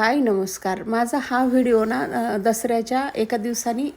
हाय नमस्कार. माझा हा व्हिडिओ ना दसऱ्याच्या एका दिवसानी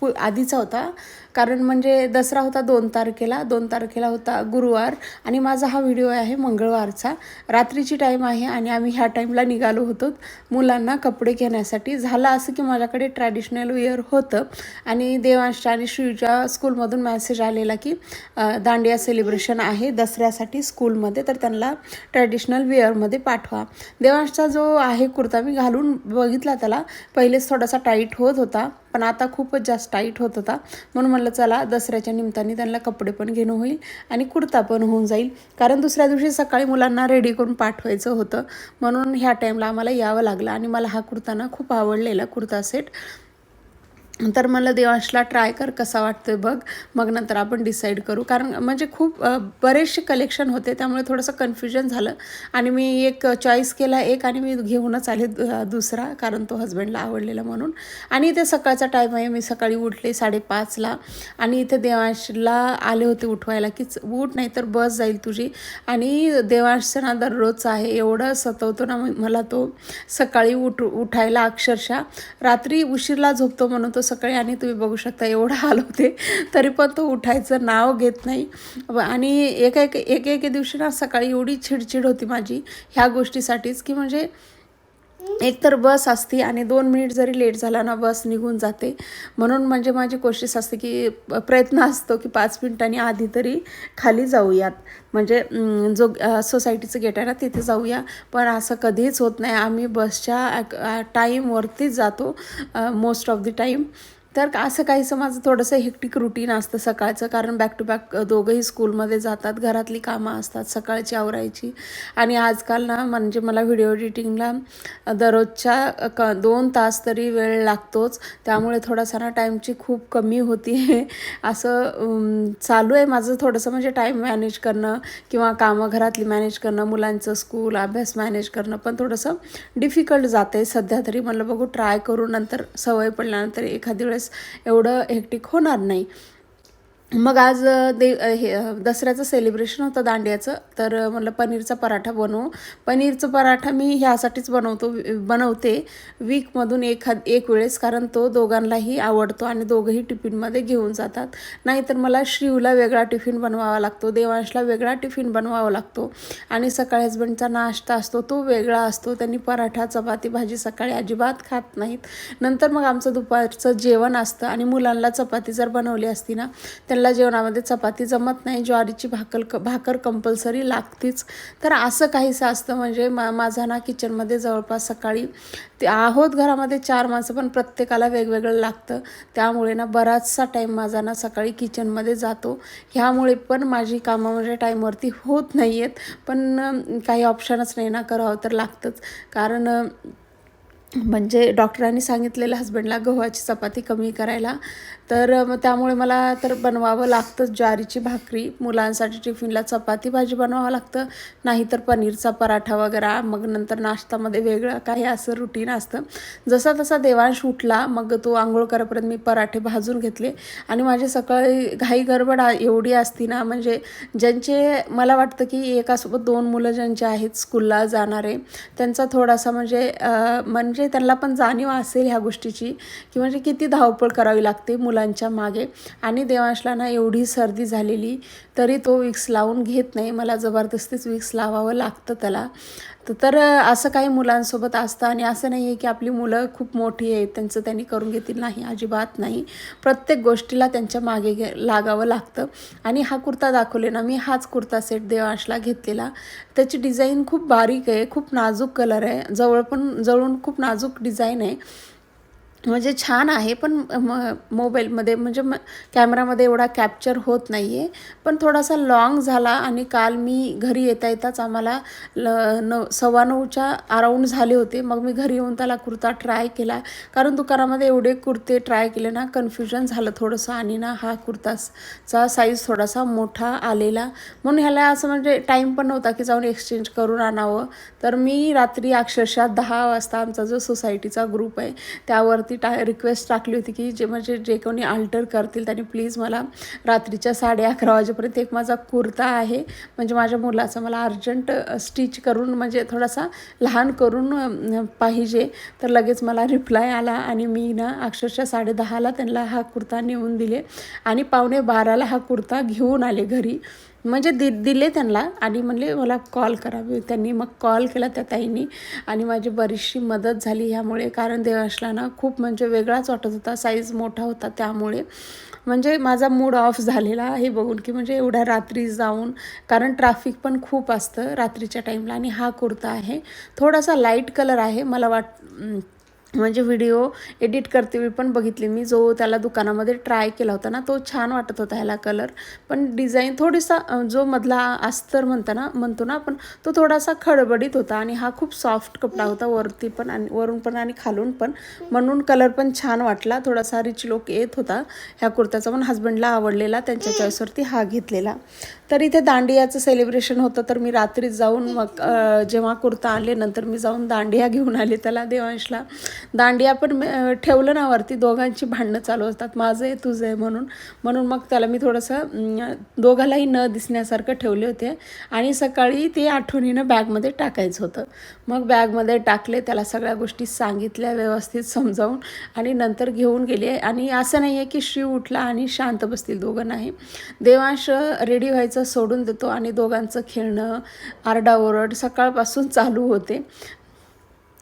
पु आधीचा होता. कारण म्हणजे दसरा होता दोन तारखेला दोन तारखेला होता गुरुवार आणि माझा हा व्हिडिओ आहे मंगळवारचा. रात्रीची टाईम आहे आणि आम्ही ह्या टाईमला निघालो होतो. मुलांना कपडे घेण्यासाठी. झालं असं की माझ्याकडे ट्रॅडिशनल वेअर होतं आणि देवांशच्या आणि श्रीच्या स्कूलमधून मॅसेज आलेला की दांडिया सेलिब्रेशन आहे दसऱ्यासाठी स्कूलमध्ये तर त्यांना ट्रॅडिशनल वेअरमध्ये पाठवा. देवांशचा जो आहे कुर्ता मी घालून बघितला त्याला. पहिलेच थोडासा टाईट होत होता. पण आता खूपच जास्त टाईट होत होता. म्हणून म्हणलं चला दसऱ्याच्या निमित्ताने त्यांना कपडे पण घेणं होईल आणि कुर्ता पण होऊन जाईल. कारण दुसऱ्या दिवशी सकाळी मुलांना रेडी करून पाठवायचं होतं. म्हणून ह्या टाईमला आम्हाला यावं लागलं आणि मला हा कुर्ता ना खूप आवडलेला कुर्ता सेट तर मला देवांशला ट्राय कर कसा वाटतोय बघ. मग नंतर आपण डिसाईड करू. कारण म्हणजे खूप बरेचसे कलेक्शन होते त्यामुळे थोडंसं कन्फ्युजन झालं. आणि मी एक चॉईस केला एक आणि मी घेऊनच आले दुसरा कारण तो हस्बंडला आवडलेला म्हणून. आणि इथे सकाळचा टाईम आहे मी सकाळी उठले साडेपाचला आणि इथे देवांशला आले होते उठवायला की उठ नाही तर बस जाईल तुझी. आणि देवांशचं ना दररोजचं आहे एवढं सतवतो ना मला तो सकाळी उठ उठायला अक्षरशः. रात्री उशीरला झोपतो म्हणून तो सकाळी आणि तुम्ही बघू शकता एवढं हलवते होते. तरी पण तो उठायचं नाव घेत नाही. आणि एका एक एक एक दिवशी ना सकाळी एवढी चिडचिड होती माझी ह्या गोष्टीसाठीच की म्हणजे एक तर बस असते आणि दोन मिनिट जरी लेट झाला ना बस निघून जाते. म्हणून म्हणजे माझी कोशिश असते की प्रयत्न असतो की पाच मिनिटांनी आधी तरी खाली जाऊयात. म्हणजे जो सोसायटीचं गेट आहे ना तिथे जाऊया. पण असं कधीच होत नाही. आम्ही बसच्या टाईमवरतीच जातो मोस्ट ऑफ द टाईम तर असं काहीसं माझं थोडंसं हेक्टिक रुटीन असतं सकाळचं कारण बॅक टू बॅक दोघंही स्कूलमध्ये जातात घरातली कामं असतात सकाळची आवरायची. आणि आजकाल ना म्हणजे मला व्हिडिओ एडिटिंगला दररोजच्या क दोन तास तरी वेळ लागतोच. त्यामुळे थोडासा ना टाईमची खूप कमी होती असं चालू आहे माझं थोडंसं म्हणजे टाईम मॅनेज करणं किंवा कामं घरातली मॅनेज करणं मुलांचं स्कूल अभ्यास मॅनेज करणं पण थोडंसं डिफिकल्ट जाते आहे सध्या तरी म्हणलं बघू ट्राय करू नंतर सवय पडल्यानंतर एखादी वेळेस एवढं हेक्टिक होणार नाही. मग आज दे हे दसऱ्याचं सेलिब्रेशन होतं दांडियाचं. तर म्हटलं पनीरचा पराठा बनवू. पनीरचा पराठा मी ह्यासाठीच बनवतो बनवते. वीकमधून एखाद एक वेळेस कारण तो दोघांनाही आवडतो आणि दोघंही टिफिनमध्ये घेऊन जातात. नाहीतर मला श्रीवला वेगळा टिफिन बनवावा लागतो देवांशला वेगळा टिफिन बनवावा लागतो. आणि सकाळी हजबंडचा नाश्ता असतो तो वेगळा असतो. त्यांनी पराठा चपाती भाजी सकाळी अजिबात खात नाहीत. नंतर मग आमचं दुपारचं जेवण असतं आणि मुलांना चपाती जर बनवली असती ना त्यांना जेवणामध्ये चपाती जमत नाही ज्वारीची भाकर भाकर कंपल्सरी लागतीच. तर असं काहीसं असतं म्हणजे मा माझा ना किचनमध्ये जवळपास सकाळी ते आहोत घरामध्ये चार माणसं पण प्रत्येकाला वेगवेगळं लागतं. त्यामुळे ना बराचसा टाईम माझा ना सकाळी किचनमध्ये जातो. ह्यामुळे पण माझी कामं म्हणजे टाईमवरती होत नाही आहेत पण काही ऑप्शनच नाही ना करावं तर लागतंच. कारण म्हणजे डॉक्टरांनी सांगितलेलं हस्बंडला गव्हाची चपाती कमी करायला. तर मग त्यामुळे मला तर बनवावं लागतंच ज्वारीची भाकरी मुलांसाठी टिफिनला चपाती भाजी बनवावं लागतं नाहीतर पनीरचा पराठा वगैरे मग नंतर नाश्तामध्ये वेगळं काही असं रुटीन असतं. जसा तसा देवांश उठला मग तो आंघोळ करेपर्यंत मी पराठे भाजून घेतले. आणि माझी सकाळी घाई गडबड एवढी असती ना म्हणजे ज्यांचे मला वाटतं की एकासोबत दोन मुलं ज्यांचे आहेत स्कूलला जाणारे त्यांचा थोडासा म्हणजे म्हणजे त्यांना पण जाणीव असेल ह्या गोष्टीची की म्हणजे किती धावपळ करावी लागते मुलांच्या मागे. आणि देवांशला ना एवढी सर्दी झालेली तरी तो विक्स लावून घेत नाही. मला जबरदस्तीच विक्स लावावं लागतं त्याला. तर असं काही मुलांसोबत असतं. आणि असं नाही आहे की आपली मुलं खूप मोठी आहेत. त्यांचं त्यांनी करून घेतील. नाही अजिबात नाही. प्रत्येक गोष्टीला त्यांच्या मागे घे लागावं लागतं. आणि हा कुर्ता दाखवले ना मी हाच कुर्ता सेट देवांशला घेतलेला. त्याची डिझाईन खूप बारीक आहे. खूप नाजूक कलर आहे. जवळ पण जवळून खूप नाजूक डिझाईन आहे. म्हणजे छान आहे पण म मोबाईलमध्ये म्हणजे म कॅमेरामध्ये एवढा कॅप्चर होत नाही आहे पण थोडासा लॉंग झाला आणि काल मी घरी येता येताच आम्हाला ल नऊ सव्वा नऊच्या अराऊंड झाले होते. मग मी घरी येऊन त्याला कुर्ता ट्राय केला. कारण दुकानामध्ये एवढे कुर्ते ट्राय केले ना कन्फ्युजन झालं थोडंसं आणि ना हा कुर्ताचा साईज थोडासा मोठा आलेला. म्हणून ह्याला असं म्हणजे टाईम पण नव्हता की जाऊन एक्सचेंज करून आणावं. तर मी रात्री अक्षरशः दहा वाजता आमचा जो सोसायटीचा ग्रुप आहे त्यावरती ती टा रिक्वेस्ट टाकली होती की जे म्हणजे जे कोणी अल्टर करतील त्यांनी प्लीज मला रात्रीच्या साडे अकरा वाजेपर्यंत एक माझा कुर्ता आहे. म्हणजे माझ्या मुलाचा मला अर्जंट स्टिच करून म्हणजे थोडासा लहान करून पाहिजे. तर लगेच मला रिप्लाय आला आणि मी ना अक्षरशः साडे दहाला त्यांना हा कुर्ता नेऊन दिले आणि पावणे बाराला हा कुर्ता घेऊन आले घरी. म्हणजे दि दिले त्यांना आणि म्हणले मला कॉल करावे त्यांनी मग कॉल केला त्या ताईंनी आणि माझी बरीचशी मदत झाली ह्यामुळे. कारण देवाशला ना खूप म्हणजे वेगळाच वाटत होता. साईज मोठा होता त्यामुळे. म्हणजे माझा मूड ऑफ झालेला हे बघून की म्हणजे एवढ्या रात्री जाऊन कारण ट्रॅफिक पण खूप असतं रात्रीच्या टाईमला आणि हा कुर्ता आहे. थोडासा लाइट कलर आहे. मला वाट म्हणजे व्हिडिओ एडिट करते वेळी पण बघितली. मी जो त्याला दुकानामध्ये ट्राय केला होता ना तो छान वाटत होता ह्याला कलर पण डिझाईन थोडीसा जो मधला अस्तर म्हणता ना म्हणतो ना आपण तो थोडासा खडबडीत होता आणि हा खूप सॉफ्ट कपडा होता वरती पण आणि वरून पण आणि खालून पण. म्हणून कलर पण छान वाटला. थोडासा रिच लोक येत होता. ह्या कुर्त्याचा पण हस्बंडला आवडलेला त्यांच्या चॉईसवरती हा घेतलेला. तर इथे दांडियाचं सेलिब्रेशन होतं तर मी रात्री जाऊन मग जेव्हा कुर्ता आले नंतर मी जाऊन दांडिया घेऊन आले त्याला देवांशला. दांडिया पण ठेवलं ना वरती दोघांची भांडणं चालू असतात माझं आहे तुझं आहे म्हणून. म्हणून मग त्याला मी थोडंसं दोघालाही न दिसण्यासारखं ठेवले होते. आणि सकाळी ते आठवणीनं बॅगमध्ये टाकायचं होतं. मग बॅगमध्ये टाकले त्याला सगळ्या गोष्टी सांगितल्या व्यवस्थित समजावून. आणि नंतर घेऊन गेले. आणि असं नाही आहे की शिव उठला आणि शांत बसतील दोघं नाही. देवांश रेडी व्हायचं सोडून देतो आणि दोघांचं खेळणं आरडाओरड सकाळपासून चालू होते.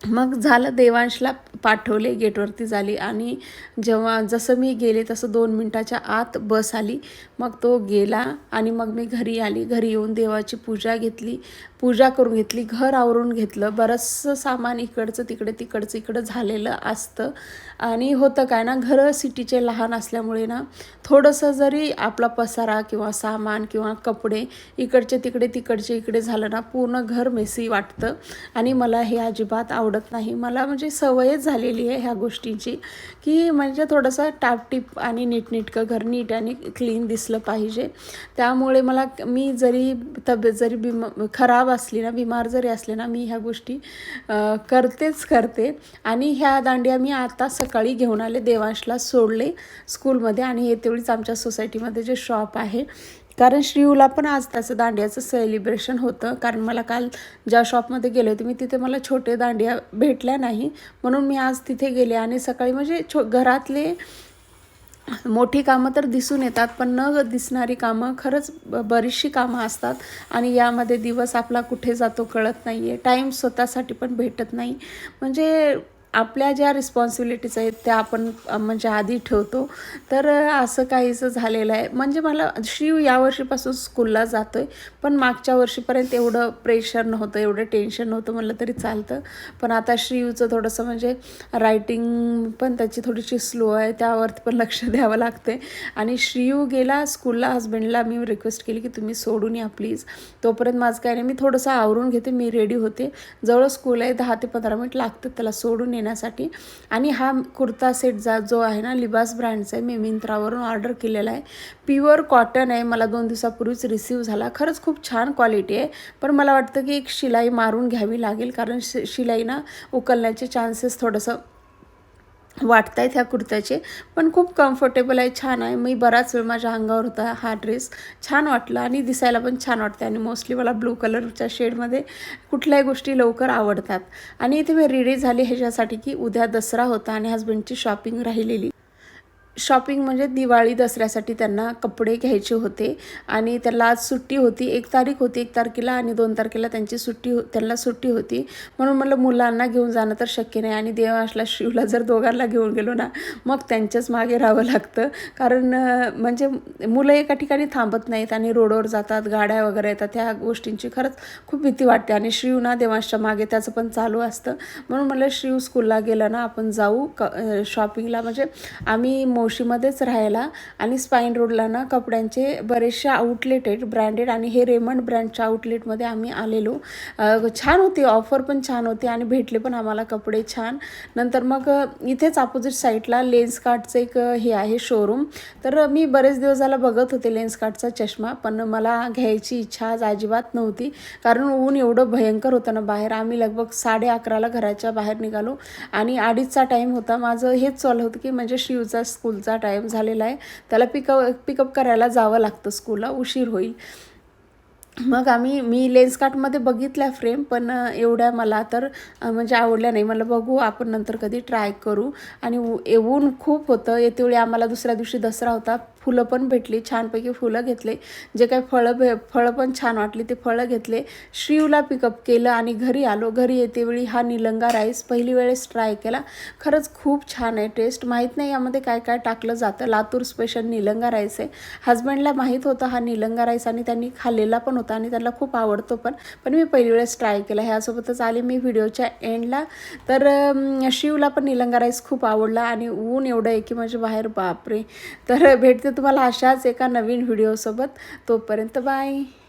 मग झालं देवांशला पाठवले गेटवरती झाली आणि जेव्हा जसं मी गेले तसं दोन मिनटाच्या आत बस आली. मग तो गेला आणि मग मी घरी आली. घरी येऊन देवाची पूजा घेतली. पूजा करून घेतली घर आवरून घेतलं. बरंचसं सामान इकडचं तिकडे तिकडचं इकडं झालेलं असतं. आणि होतं काय ना घरं सिटीचे लहान असल्यामुळे ना थोडंसं जरी आपला पसारा किंवा सामान किंवा कपडे इकडचे तिकडे तिकडचे इकडे झालं ना पूर्ण घर मेसी वाटतं. आणि मला हे अजिबात आवड आवडत नाही. मला म्हणजे सवयच झालेली आहे ह्या गोष्टींची की म्हणजे थोडंसं टापटीप आणि नीटनीटकं घर नीट आणि क्लीन दिसलं पाहिजे. त्यामुळे मला मी जरी तब्येत जरी बिम खराब असली ना बिमार जरी असले ना मी ह्या गोष्टी करतेच करते. आणि ह्या दांड्या मी आता सकाळी घेऊन आले देवांशला सोडले स्कूलमध्ये आणि हे तेवढीच आमच्या सोसायटीमध्ये जे शॉप आहे कारण श्रीयूला पण आज त्याचं दांडियाचं सेलिब्रेशन होतं. कारण मला काल ज्या शॉपमध्ये गेले होते मी तिथे मला छोटे दांडिया भेटल्या नाही. म्हणून मी आज तिथे गेले आणि सकाळी म्हणजे छो घरातले मोठी कामं तर दिसून येतात पण न दिसणारी कामं खरंच ब- बरीचशी कामं असतात. आणि यामध्ये दिवस आपला कुठे जातो कळत नाही आहे टाईम स्वतःसाठी पण भेटत नाही. म्हणजे आपल्या ज्या रिस्पॉन्सिबिलिटीज आहेत त्या आपण म्हणजे आधी ठेवतो. तर असं काहीसं झालेलं आहे. म्हणजे मला शिव यावर्षीपासून स्कूलला जातो आहे पण मागच्या वर्षीपर्यंत एवढं प्रेशर नव्हतं एवढं टेन्शन नव्हतं म्हणलं तरी चालतं. पण आता शिवचं थोडंसं म्हणजे रायटिंग पण त्याची थोडीशी स्लो आहे. त्यावरती पण लक्ष द्यावं लागते आणि शिव गेला स्कूलला हस्बंडला मी रिक्वेस्ट केली की तुम्ही सोडून या प्लीज तोपर्यंत माझं काय नाही. मी थोडंसं आवरून घेते. मी रेडी होते. जवळ स्कूल आहे दहा ते पंधरा मिनिट लागतात त्याला सोडून येण्यासाठी. आणि हा कुर्ता सेट जा जो आहे ना लिबास ब्रँडचा आहे मी मिंत्रावरून ऑर्डर केलेला आहे. प्युअर कॉटन आहे मला दोन दिवसापूर्वीच रिसीव झाला. खरंच खूप छान क्वालिटी आहे. पण मला वाटतं की एक शिलाई मारून घ्यावी लागेल कारण शि शिलाई ना उकलण्याचे चान्सेस थोडंसं वाटत आहेत ह्या कुर्त्याचे पण खूप कम्फर्टेबल आहे छान आहे. मी बराच वेळ माझ्या अंगावर होता हा ड्रेस छान वाटला आणि दिसायला पण छान वाटते आणि मोस्टली मला ब्लू कलरच्या शेडमध्ये कुठल्याही गोष्टी लवकर आवडतात. आणि इथे मी रेडी झाली ह्याच्यासाठी की उद्या दसरा होता आणि हस्बंडची शॉपिंग राहिलेली. शॉपिंग म्हणजे दिवाळी दसऱ्यासाठी त्यांना कपडे घ्यायचे होते. आणि त्याला आज सुट्टी होती. एक तारीख होती एक तारखेला आणि दोन तारखेला त्यांची सुट्टी हो त्यांना सुट्टी होती. म्हणून म्हटलं मुलांना घेऊन जाणं तर शक्य नाही. आणि देवाशला शिवला जर दोघांना घेऊन गेलो ना मग त्यांच्याच मागे राहावं लागतं. कारण म्हणजे मुलं एका ठिकाणी थांबत नाहीत आणि रोडवर जातात गाड्या वगैरे येतात. त्या गोष्टींची खरंच खूप भीती वाटते. आणि शिव ना देवांशच्या मागे त्याचं पण चालू असतं. म्हणून म्हटलं शिव स्कूलला गेलं ना आपण जाऊ क शॉपिंगला म्हणजे आम्ही मोशीमध्येच राहायला आणि स्पाईन रोडला ना कपड्यांचे बरेचसे आउटलेट आहेत ब्रँडेड आणि हे रेमंड ब्रँडच्या आउटलेटमध्ये आम्ही आलेलो. छान होती ऑफर पण छान होती आणि भेटले पण आम्हाला कपडे छान. नंतर मग इथेच अपोजिट साईडला लेन्सकार्टचं एक हे आहे शोरूम तर मी बरेच दिवस झाला बघत होते लेन्सकार्टचा चष्मा पण मला घ्यायची इच्छा आज अजिबात नव्हती. कारण ऊन एवढं भयंकर होतं ना बाहेर. आम्ही लगभग साडे अकराला घराच्या बाहेर निघालो आणि अडीचचा टाईम होता. माझं हेच चालू होतं की म्हणजे शिवचा स्कूल स्कूलचा टाईम झालेला आहे. त्याला पिकअप पिकअप करायला जावं लागतं स्कूलला उशीर होईल. मग आम्ही मी लेन्सकार्टमध्ये बघितल्या फ्रेम पण एवढ्या मला तर म्हणजे आवडल्या नाही. मला बघू आपण नंतर कधी ट्राय करू. आणि ऊन खूप होतं. येतेवेळी आम्हाला दुसऱ्या दिवशी दसरा होता. फुलं पण भेटली छानपैकी फुलं घेतले. जे काही फळं भे फळं पण छान वाटली ते फळं घेतले. श्रीवला पिकअप केलं आणि घरी आलो. घरी येतेवेळी हा निलंगा राईस पहिली वेळेस ट्राय केला. खरंच खूप छान आहे टेस्ट माहीत नाही यामध्ये काय काय टाकलं जातं. लातूर स्पेशल निलंगा राईस आहे. हजबंडला माहीत होतं हा निलंगा राईस आणि त्यांनी खाल्लेला पण होता आणि त्यांना खूप आवडतो पण. पण मी पहिली वेळेस ट्राय केला. ह्यासोबतच आले मी व्हिडिओच्या एंडला तर शिवला पण निलंगा राईस खूप आवडला आणि ऊन एवढं आहे की म्हणजे बाहेर बापरे. तर भेटते भेटते तुम्हाला अशाच एका नवीन व्हिडिओसोबत तोपर्यंत बाय.